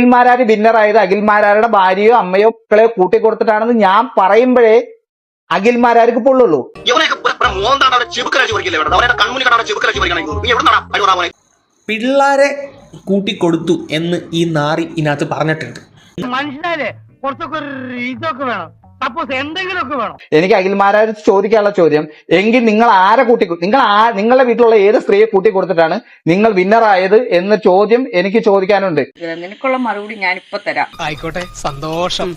അഖിൽമാരാര് വിന്നറായത് അഖിൽമാരാരുടെ ഭാര്യയോ അമ്മയോ മക്കളെയോ കൂട്ടിക്കൊടുത്തിട്ടാണെന്ന് ഞാൻ പറയുമ്പോഴേ അഖിൽമാരാർക്ക് പൊള്ളുള്ളൂ. പിള്ളാരെ കൂട്ടിക്കൊടുത്തു എന്ന് ഈ നാറി ഇതിനകത്ത് പറഞ്ഞിട്ടുണ്ട്. മനുഷ്യരെ കുറച്ചൊക്കെ ഒരു ഇതൊക്കെ വേണം. സപ്പോസ് എന്തെങ്കിലുമൊക്കെ വേണം. എനിക്ക് അഖിൽമാരാര് ചോദിക്കാനുള്ള ചോദ്യം എങ്കിൽ നിങ്ങൾ ആരെ കൂട്ടി നിങ്ങൾ ആ നിങ്ങളുടെ വീട്ടിലുള്ള ഏത് സ്ത്രീയെ കൂട്ടി കൊടുത്തിട്ടാണ് നിങ്ങൾ വിന്നറായത് എന്ന ചോദ്യം എനിക്ക് ചോദിക്കാനുണ്ട്. നിനക്കുള്ള മറുപടി ഞാനിപ്പോ തരാം. ആയിക്കോട്ടെ സന്തോഷം.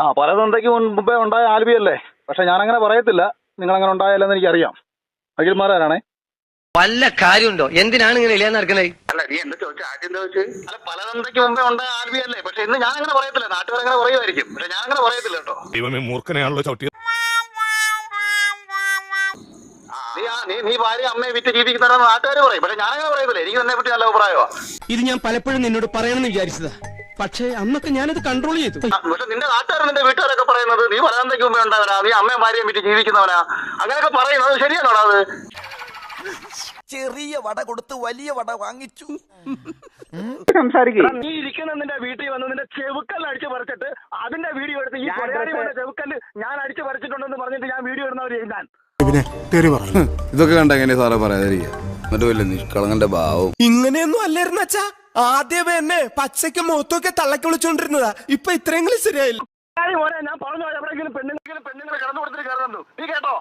ആ പല തന്തയ്ക്ക് മുമ്പേ ഉണ്ടായ ആൽബിയല്ലേ? പക്ഷെ ഞാൻ അങ്ങനെ പറയത്തില്ല. നിങ്ങൾ അങ്ങനെ ഉണ്ടായാലെന്ന് എനിക്കറിയാം. അഖിൽമാരാണേ വല്ല കാര്യമുണ്ടോ? എന്തിനാണ് ഇങ്ങനെ ഇല്ലാന്ന് നടക്കുന്നത് അല്ല നീ എന്താ ചോദിച്ചു? ആദ്യം എന്താ ചോദിച്ചു? അല്ല പല തന്തയ്ക്ക് മുമ്പേ ഉണ്ടായ അല്ലേ? പക്ഷെ ഇന്ന് ഞാൻ അങ്ങനെ പറയത്തില്ല. നാട്ടുകാർ അങ്ങനെ പറയുമായിരിക്കും. പക്ഷെ ഞാൻ അങ്ങനെ പറയത്തില്ല കേട്ടോ. ദൈവമേ മൂർഖനെയാണല്ലോ ചവിട്ടിയത്. നീ ആ- നീ നീ ഭാര്യ അമ്മയെ വിറ്റ് ജീവിക്കുന്നവരാന്ന് നാട്ടുകാർ പറയും. പക്ഷെ ഞാൻ അങ്ങനെ പറയത്തില്ല. എനിക്ക് തന്നെ പറ്റി നല്ല അഭിപ്രായമാണ് ഇത് ഞാൻ പലപ്പോഴും നിന്നോട് പറയണമെന്ന് വിചാരിച്ചതാ. പക്ഷേ അന്നൊക്കെ ഞാനത് കൺട്രോൾ ചെയ്തു. പക്ഷെ നിന്റെ നാട്ടുകാരൻ നിന്റെ വീട്ടുകാരൊക്കെ പറയുന്നത് നീ പറയാൻ തന്തയ്ക്ക് മുമ്പേ ഉണ്ടാവരാ നീ അമ്മയും ഭാര്യയും വിറ്റ് ജീവിക്കുന്നവനാ. അങ്ങനെയൊക്കെ പറയുന്നത് ശരിയാണോടാ അത്? ചെറിയ വട കൊടുത്ത് വലിയ വട വാങ്ങിച്ചു. സംസാരിക്കും. നീ ഇരിക്കുന്ന നിന്റെ വീട്ടിൽ വന്ന് നിന്റെ ചെവുക്കല്ല് അടിച്ച് പറിച്ചിട്ട് അതിന്റെ വീഡിയോ എടുത്ത് ഈ കൊലയാളി വന്ന ചെവുക്കല്ല് ഞാൻ അടിച്ചു പറിച്ചിട്ടുണ്ടെന്ന് പറഞ്ഞിട്ട് ഞാൻ വീഡിയോ ഇടുന്നവര് ഞാൻ ഇതൊക്കെ കണ്ട എങ്ങനെ സാറേ പറയാതിരിക്കുക എന്നിട്ട് വല്ല നിഷ്കളങ്കന്റെ ഭാവം ഇങ്ങനെയൊന്നും അല്ലായിരുന്നു അച്ഛാ. ആദ്യമേ എന്നെ പച്ചയ്ക്ക് മുഖത്തൊക്കെ തള്ളക്കി വിളിച്ചോണ്ടിരുന്നതാ. ഇപ്പൊ ഇത്രയെങ്കിലും ശരിയായില്ല. മോനെ ഞാൻ പറഞ്ഞു എവിടെയെങ്കിലും പെണ്ണുങ്ങളെങ്കിലും പെണ്ണുങ്ങളെ കടന്നു കൊടുത്തിട്ട് കയറുന്നുണ്ടോ. നീ കേട്ടോ?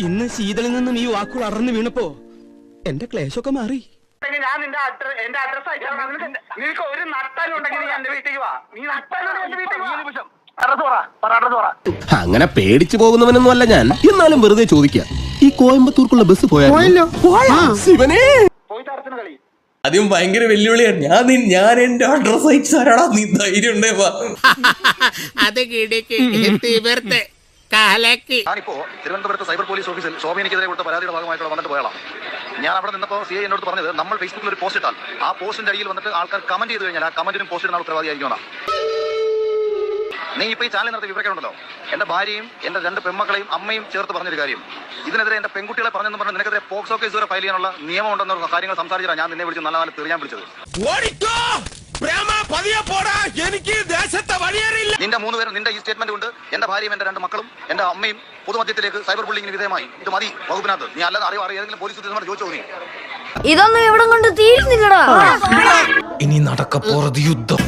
ഇന്ന് ശീതളിൽ നിന്നും ഈ വാക്കുകൾ അറന്നു വീണപ്പോ എന്റെ ക്ലേശമൊക്കെ മാറി. ഞാൻ നിന്റെ അഡ്രസ് എന്റെ അഡ്രസ് നിനക്ക് ഒരു നട്ടാലുണ്ടെങ്കിൽ നീ എന്റെ വീട്ടിലേക്ക് വാ. നീ നട്ടാലുണ്ടെങ്കിൽ എന്റെ വീട്ടിലേക്ക് വാ. നിമിഷം. അങ്ങനെ പേടിച്ചു പോകുന്നവനൊന്നും അല്ല ഞാൻ. എന്നാലും വെറുതെ ചോദിക്കാം. ഈ കോയമ്പത്തൂർക്കുള്ള ബസ് പോയാലോ? ശിവനേ. പോയി തരത്തിന് കളി. ആദ്യം ഭയങ്കര വെല്ലുവിളിയാണ് ഞാൻ നിൻ- ഞാൻ എന്റെ അഡ്രസ് അയച്ചു തരാടാ. നീ ധൈര്യം ഉണ്ടേ വാ ഞാനിപ്പോ തിരുവനന്തപുരത്ത് സൈബർ പോലീസ് ഓഫീസിൽ ശോഭനയ്ക്കെതിരെ കൊടുത്ത പരാതിയുടെ ഭാഗമായിട്ടുള്ള വന്നിട്ട് പോയാളാം ഞാൻ അവിടെ നിന്നപ്പോൾ സി ഐ എന്നോട് പറഞ്ഞത് നമ്മൾ ഫേസ്ബുക്കിൽ ഒരു പോസ്റ്റ് ഇട്ടാൽ ആ പോസ്റ്റിന്റെ അടിയിൽ വന്നിട്ട് ആൾക്കാർ കമന്റ് ചെയ്ത് കഴിഞ്ഞാൽ ആ കമന്റിനും പോസ്റ്റിനും ഉത്തരവാദിയായിരിക്കണം നീ ഇപ്പൊ ഈ ചാനൽ നടത്തിയ വിവരങ്ങളുണ്ടല്ലോ എന്റെ ഭാര്യയും എന്റെ രണ്ട് പെൺമക്കളെയും അമ്മയും ചേർത്ത് പറഞ്ഞൊരു കാര്യം. ഇതിനെതിരെ എന്റെ പെൺകുട്ടികളെ പറഞ്ഞെന്ന് പറഞ്ഞ് നിനക്കെതിരെ പോക്സോ കേസ് വരെ ഫയൽ ചെയ്യാനുള്ള നിയമം ഉണ്ടെന്നുള്ള കാര്യങ്ങൾ സംസാരിച്ചാണ് ഞാൻ നിന്നെ വിളിച്ച് നല്ല നല്ല തെറിയാൻ വിളിച്ചത്. എനിക്ക് ദേശത്തെ വഴിയേറിയില്ല. നിന്റെ മൂന്ന് പേരും നിന്റെ ഈ സ്റ്റേറ്റ്മെന്റ് ഉണ്ട് എന്റെ ഭാര്യയും എന്റെ രണ്ട് മക്കളും എന്റെ അമ്മയും പൊതുമധ്യത്തിലേക്ക് സൈബർ ബുള്ളിങ്ങിന് വിധേയമായി. ഇത് മതി വകുപ്പിനകത്ത്. നീ അല്ലാതെ അറിയോ അറിയാതെങ്കിലും പോലീസ് ഉദ്യോഗസ്ഥന്മാർ ചോദിച്ചോ നീ? ഇതൊന്നും എവിടെ കൊണ്ട് തീരുന്നില്ലടാ. ഇനി നടക്കപ്പോറത് യുദ്ധം.